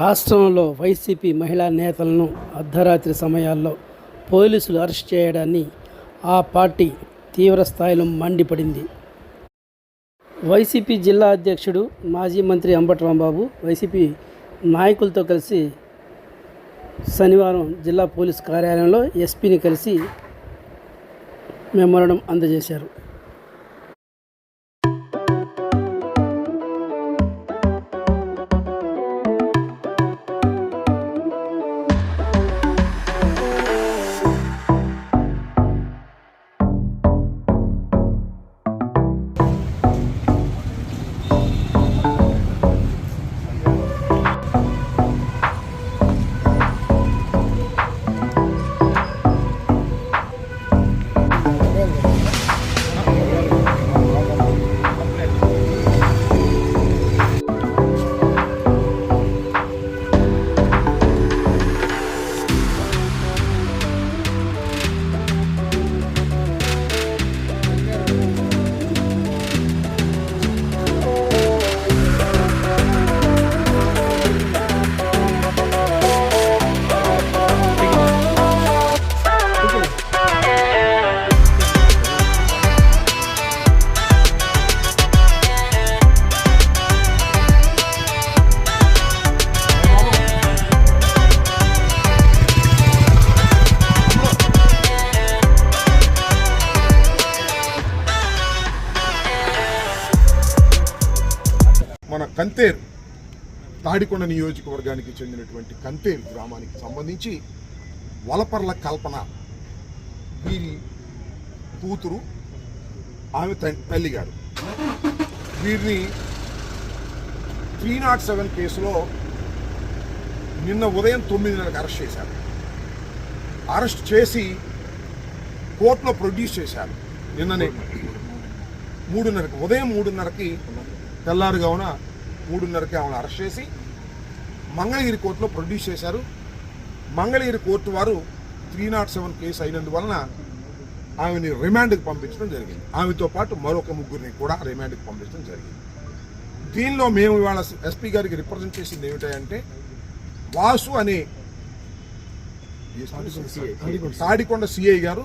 రాష్ట్రంలో వైసీపీ మహిళా నేతలను అర్ధరాత్రి సమయాల్లో పోలీసులు అరెస్ట్ చేయడాన్ని ఆ పార్టీ తీవ్ర స్థాయిలో మండిపడింది. వైసీపీ జిల్లా అధ్యక్షుడు మాజీ మంత్రి అంబటి రాంబాబు వైసీపీ నాయకులతో కలిసి శనివారం జిల్లా పోలీస్ కార్యాలయంలో ఎస్పీని కలిసి మెమోరండం అందజేశారు. కంతేర్. తాడికొండ నియోజకవర్గానికి చెందినటువంటి కంతేర్ గ్రామానికి సంబంధించి వలపర్ల కల్పన వీరి కూతురు ఆమె తల్లిగారు వీరిని త్రీ నాట్ సెవెన్ కేసులో నిన్న ఉదయం తొమ్మిదిన్నరకు అరెస్ట్ చేశారు. అరెస్ట్ చేసి కోర్టులో ప్రొడ్యూస్ చేశారు. నిన్ననే మూడున్నరకి ఉదయం మూడున్నరకి తెల్లారుగావున మూడున్నరకి ఆమెను అరెస్ట్ చేసి మంగళగిరి కోర్టులో ప్రొడ్యూస్ చేశారు. మంగళగిరి కోర్టు వారు త్రీ నాట్ సెవెన్ కేసు అయినందువలన ఆమెని రిమాండ్కి పంపించడం జరిగింది. ఆమెతో పాటు మరొక ముగ్గురిని కూడా రిమాండ్కి పంపించడం జరిగింది. దీనిలో మేము ఇవాళ ఎస్పీ గారికి రిప్రజెంట్ చేసింది ఏమిటంటే వాసు అనే తాడికొండ సిఐ గారు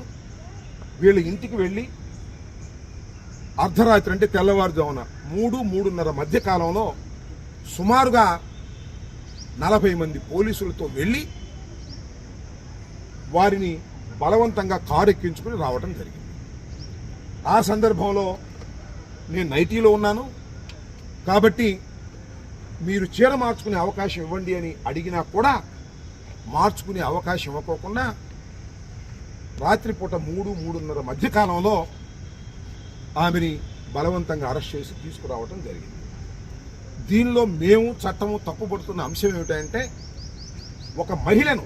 వీళ్ళ ఇంటికి వెళ్ళి అర్ధరాత్రి అంటే తెల్లవారుజామున మూడు మూడున్నర మధ్య కాలంలో సుమారుగా నలభై మంది పోలీసులతో వెళ్ళి వారిని బలవంతంగా కారు ఎక్కించుకుని రావడం జరిగింది. ఆ సందర్భంలో నేను నైటీలో ఉన్నాను. కాబట్టి మీరు చీర మార్చుకునే అవకాశం ఇవ్వండి అని అడిగినా కూడా మార్చుకునే అవకాశం ఇవ్వకోకుండా రాత్రిపూట మూడు మూడున్నర మధ్యకాలంలో ఆమెని బలవంతంగా అరెస్ట్ చేసి తీసుకురావడం జరిగింది. దీనిలో మేము చట్టము తప్పుపడుతున్న అంశం ఏమిటంటే ఒక మహిళను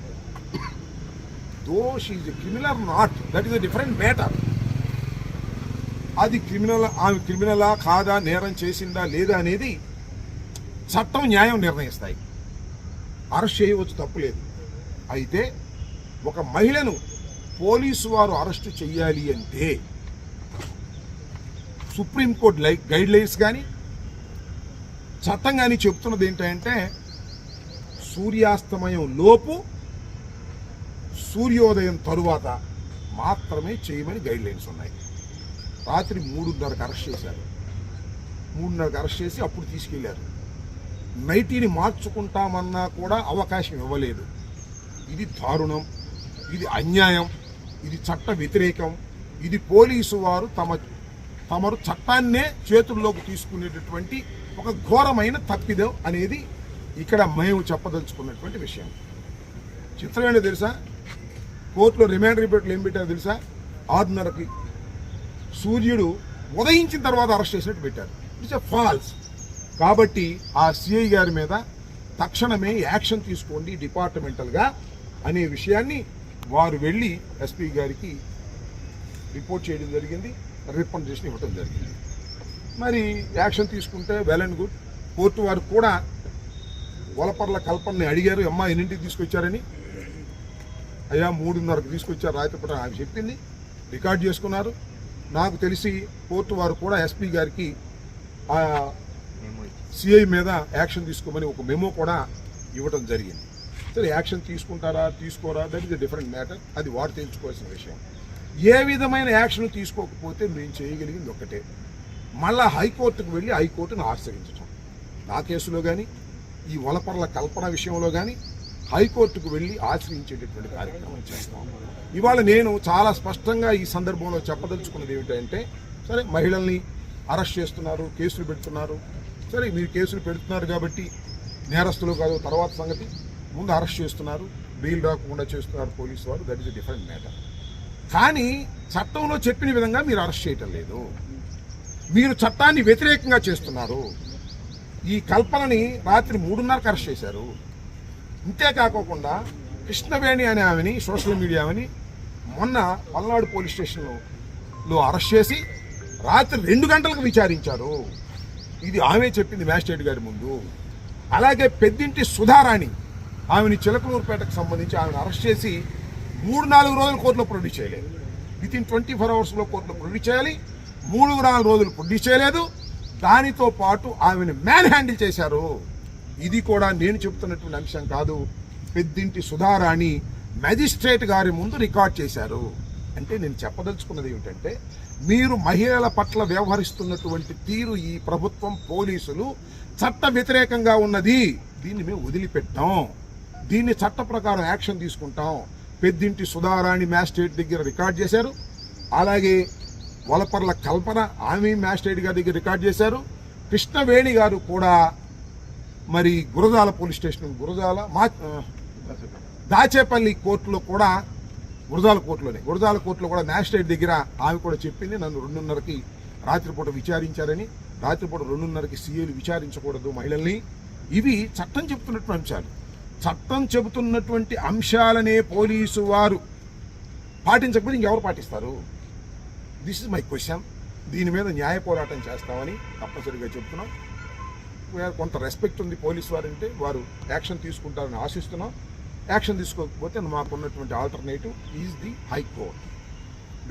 దోష్ is criminal not that is a different matter. అది క్రిమినల్ ఆమె క్రిమినలా కాదా నేరం చేసిందా లేదా అనేది చట్టం న్యాయం నిర్ణయిస్తాయి. అరెస్ట్ చేయవచ్చు తప్పులేదు అయితే ఒక మహిళను పోలీసు వారు అరెస్టు చేయాలి అంటే సుప్రీంకోర్టు లై గైడ్ లైన్స్ కానీ చట్టం కానీ చెప్తున్నది ఏంటంటే సూర్యాస్తమయం లోపు సూర్యోదయం తరువాత మాత్రమే చేయమని గైడ్ లైన్స్ ఉన్నాయి. రాత్రి మూడున్నరకు అరెస్ట్ చేశారు. మూడున్నరకు అరెస్ట్ చేసి అప్పుడు తీసుకెళ్ళారు. నైటీని మార్చుకుంటామన్నా కూడా అవకాశం ఇవ్వలేదు. ఇది దారుణం ఇది అన్యాయం ఇది చట్ట వ్యతిరేకం ఇది పోలీసు వారు తమ తమరు చట్టాన్నే చేతుల్లోకి తీసుకునేటటువంటి ఒక ఘోరమైన తప్పిదం అనేది ఇక్కడ మేము చెప్పదలుచుకున్నటువంటి విషయం. చిత్రం ఏంటో తెలుసా? కోర్టులో రిమాండ్ రిపోర్ట్లు ఏం పెట్టారో తెలుసా? ఆరున్నరకి సూర్యుడు ఉదయించిన తర్వాత అరెస్ట్ చేసినట్టు పెట్టారు. ఇట్స్ ఎ ఫాల్స్ కాబట్టి ఆ సిఐ గారి మీద తక్షణమే యాక్షన్ తీసుకోండి డిపార్ట్మెంటల్గా అనే విషయాన్ని వారు వెళ్ళి ఎస్పీ గారికి రిపోర్ట్ చేయడం జరిగింది. రిపన్ చేసి ఇవ్వటం జరిగింది. మరి యాక్షన్ తీసుకుంటే వెల్ అండ్ గుడ్. కోర్టు వారు కూడా వలపర్ల కల్పనని అడిగారు అమ్మాయి ఎన్నింటికి తీసుకొచ్చారని? అయ్యా మూడున్నరకు తీసుకొచ్చారు రాత్రిపూట ఆమె చెప్పింది. రికార్డ్ చేసుకున్నారు. నాకు తెలిసి కోర్టు వారు కూడా ఎస్పీ గారికి సిఐ మీద యాక్షన్ తీసుకోమని ఒక మెమో కూడా ఇవ్వటం జరిగింది. సరే యాక్షన్ తీసుకుంటారా తీసుకోరా దట్ ఇస్ డిఫరెంట్ మ్యాటర్. అది వాడు తెలుసుకోవాల్సిన విషయం. ఏ విధమైన యాక్షన్ తీసుకోకపోతే మేము చేయగలిగింది ఒక్కటే. మళ్ళా హైకోర్టుకు వెళ్ళి హైకోర్టును ఆశ్రయించటం. నా కేసులో కానీ ఈ వలపర్ల కల్పన విషయంలో కానీ హైకోర్టుకు వెళ్ళి ఆశ్రయించేటటువంటి కార్యక్రమం చేస్తాం. ఇవాళ నేను చాలా స్పష్టంగా ఈ సందర్భంలో చెప్పదలుచుకున్నది ఏమిటంటే సరే మహిళల్ని అరెస్ట్ చేస్తున్నారు కేసులు పెడుతున్నారు. సరే మీరు కేసులు పెడుతున్నారు కాబట్టి నేరస్తులు కాదు తర్వాత సంగతి. ముందు అరెస్ట్ చేస్తున్నారు బెయిల్ రాకుండా చేస్తున్నారు పోలీసు వారు. దట్ ఇస్ డిఫరెంట్ మ్యాటర్ కానీ చట్టంలో చెప్పిన విధంగా మీరు అరెస్ట్ చేయటం లేదు. మీరు చట్టాన్ని వ్యతిరేకంగా చేస్తున్నారు. ఈ కల్పనని రాత్రి మూడున్నరకు అరెస్ట్ చేశారు. ఇంతేకాకోకుండా కృష్ణవేణి అనే ఆమెని సోషల్ మీడియా ఆమెని మొన్న పల్నాడు పోలీస్ స్టేషన్లో అరెస్ట్ చేసి రాత్రి రెండు గంటలకు విచారించారు. ఇది ఆమె చెప్పింది మ్యాజిస్ట్రేట్ గారి ముందు. అలాగే పెద్దింటి సుధారాణి ఆమెని చిలకలూరుపేటకు సంబంధించి ఆమెను అరెస్ట్ చేసి మూడు నాలుగు రోజులు కోర్టులో ప్రొడ్యూస్ చేయలేదు. విత్ ఇన్ ట్వంటీ ఫోర్ అవర్స్లో కోర్టులో ప్రొడ్యూస్ చేయాలి. మూడు నాలుగు రోజులు ప్రొడ్యూస్ చేయలేదు. దానితో పాటు ఆమెను మ్యాన్ హ్యాండిల్ చేశారు. ఇది కూడా నేను చెప్తున్నటువంటి అంశం కాదు. పెద్దింటి సుధారాణి మెజిస్ట్రేట్ గారి ముందు రికార్డ్ చేశారు. అంటే నేను చెప్పదలుచుకున్నది ఏమిటంటే మీరు మహిళల పట్ల వ్యవహరిస్తున్నటువంటి తీరు ఈ ప్రభుత్వం పోలీసులు చట్ట వ్యతిరేకంగా ఉన్నది. దీన్ని మేము వదిలిపెట్టాం. దీన్ని చట్ట ప్రకారం యాక్షన్ తీసుకుంటాం. పెద్దింటి సుధారాణి మ్యాజిస్ట్రేట్ దగ్గర రికార్డ్ చేశారు. అలాగే వలపర్ల కల్పన ఆమె మ్యాజిస్ట్రేట్ గారి దగ్గర రికార్డ్ చేశారు. కృష్ణవేణి గారు కూడా మరి గురజాల పోలీస్ స్టేషన్ గురజాల మా దాచేపల్లి కోర్టులో కూడా గురజాల కోర్టులోనే గురజాల కోర్టులో కూడా మ్యాజిస్ట్రేట్ దగ్గర ఆమె కూడా చెప్పింది నన్ను రెండున్నరకి రాత్రిపూట విచారించారని రాత్రిపూట రెండున్నరకి సీఏలు విచారించకూడదు మహిళల్ని. ఇవి చట్టం చెప్తున్నటువంటి అంశాలు. చట్టం చెబుతున్నటువంటి అంశాలనే పోలీసు వారు పాటించకపోతే ఇంకెవరు పాటిస్తారు? దిస్ ఇస్ మై క్వశ్చన్ దీని మీద న్యాయ పోరాటం చేస్తామని తప్పనిసరిగా చెప్తున్నాం కొంత రెస్పెక్ట్ ఉంది పోలీస్ వారంటే వారు యాక్షన్ తీసుకుంటారని ఆశిస్తున్నాం. యాక్షన్ తీసుకోకపోతే మాకున్నటువంటి ఆల్టర్నేటివ్ ఈజ్ ది హైకోర్ట్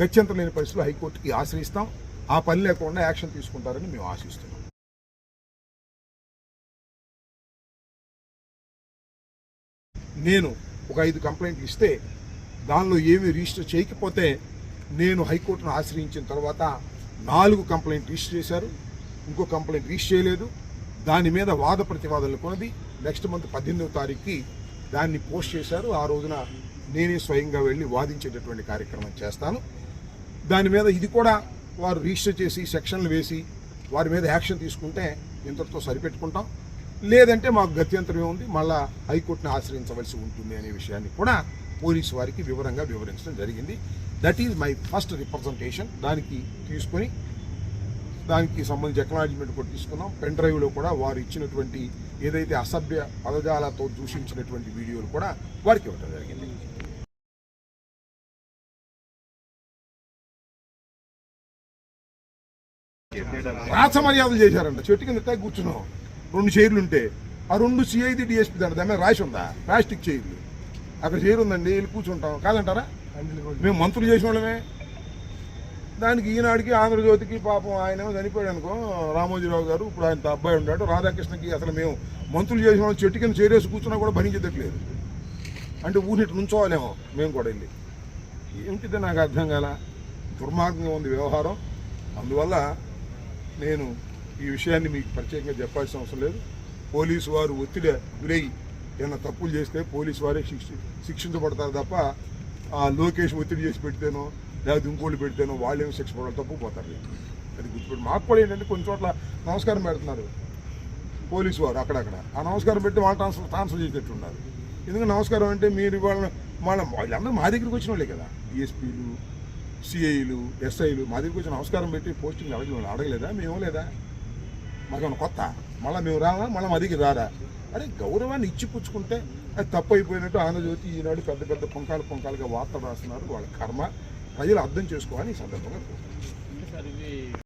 గత్యంతరం లేని పరిస్థితులు హైకోర్టుకి ఆశ్రయిస్తాం. ఆ పని లేకుండా యాక్షన్ తీసుకుంటారని మేము ఆశిస్తున్నాం. నేను ఒక ఐదు కంప్లైంట్లు ఇస్తే దానిలో ఏమీ రిజిస్టర్ చేయకపోతే నేను హైకోర్టును ఆశ్రయించిన తర్వాత నాలుగు కంప్లైంట్ రిజిస్టర్ చేశారు. ఇంకో కంప్లైంట్ రిజిస్టర్ చేయలేదు. దాని మీద వాద ప్రతివాదనలు కొనది. నెక్స్ట్ మంత్ పద్దెనిమిదవ తారీఖుకి దాన్ని పోస్ట్ చేశారు. ఆ రోజున నేనే స్వయంగా వెళ్ళి వాదించేటటువంటి కార్యక్రమం చేస్తాను. దాని మీద ఇది కూడా వారు రిజిస్టర్ చేసి సెక్షన్లు వేసి వారి మీద యాక్షన్ తీసుకుంటే ఇంతటితో సరిపెట్టుకుంటాం. లేదంటే మాకు గత్యంతరమే ఉంది. మళ్ళా హైకోర్టును ఆశ్రయించవలసి ఉంటుంది అనే విషయాన్ని కూడా పోలీసు వారికి వివరంగా వివరించడం జరిగింది. That is my first representation దానికి తీసుకొని దానికి సంబంధించి అక్నాలజ్మెంట్ కూడా తీసుకున్నాం. పెన్ డ్రైవ్లో కూడా వారు ఇచ్చినటువంటి ఏదైతే అసభ్య పదజాలతో దూషించినటువంటి వీడియోలు కూడా వారికి ఇవ్వడం జరిగింది. రాచ మర్యాదలు చేశారంట. చెట్టు కింద కూర్చున్నాం. రెండు చైర్లు ఉంటే ఆ రెండు సిఐది డిఎస్పీ దాని దాని మీద రాసి ఉందా? ప్లాస్టిక్ చైర్లు. అక్కడ చైర్ ఉందండి వెళ్ళి కూర్చుంటాం. కాదంటారా? మేము మంత్రులు చేసిన వాళ్ళమే. దానికి ఈనాడికి ఆంధ్రజ్యోతికి పాపం ఆయన చనిపోయాడు అనుకో రామోజీరావు గారు ఇప్పుడు ఆయన అబ్బాయి ఉన్నాడు రాధాకృష్ణకి అసలు మేము మంత్రులు చేసిన వాళ్ళు చెట్టు కింద చేరేసి కూర్చున్నా కూడా భరించేదట్లేదు. అంటే ఊరిటి నుంచోవాలేమో మేము కూడా వెళ్ళి. ఏమిటిది నాకు అర్థం కాల? దుర్మార్గంగా ఉంది వ్యవహారం. అందువల్ల నేను ఈ విషయాన్ని మీకు ప్రత్యేకంగా చెప్పాల్సిన అవసరం లేదు. పోలీసు వారు ఒత్తిడి గురయ్యి ఏమైనా తప్పులు చేస్తే పోలీసు వారే శిక్ష శిక్షించబడతారు తప్ప ఆ లోకేష్ ఒత్తిడి చేసి పెడితేనో లేదా ఇంకోళ్ళు పెడితేనో వాళ్ళేమో శిక్ష పడాలి తప్పు పోతారు. అది గుర్తుపెట్టి. మాకు కూడా ఏంటంటే కొన్ని చోట్ల నమస్కారం పెడుతున్నారు. పోలీసు వారు అక్కడక్కడ. ఆ నమస్కారం పెట్టి వాళ్ళు ట్రాన్స్ఫర్ ట్రాన్స్ఫర్ చేసేట్టున్నారు ఎందుకంటే నమస్కారం అంటే మీరు వాళ్ళ వాళ్ళ వాళ్ళందరూ మా దగ్గరికి వచ్చిన వాళ్ళే కదా. డిఎస్పీలు సిఐలు ఎస్ఐలు మా దగ్గరికి వచ్చి నమస్కారం పెట్టి పోస్టింగ్ అడగలేదు అడగలేదా? మేము లేదా? మరి కొత్త? మళ్ళీ మేము రావా మళ్ళీ మా దగ్గర రారా? అరే గౌరవాన్ని ఇచ్చి పుచ్చుకుంటే అది తప్పు అయిపోయినట్టు ఆంధ్రజ్యోతి ఈనాడు పెద్ద పెద్ద పుంకాలు పుంకాలుగా వార్తలు రాస్తున్నారు. వాళ్ళ కర్మ ప్రజలు అర్థం చేసుకోవాలని ఈ సందర్భంగా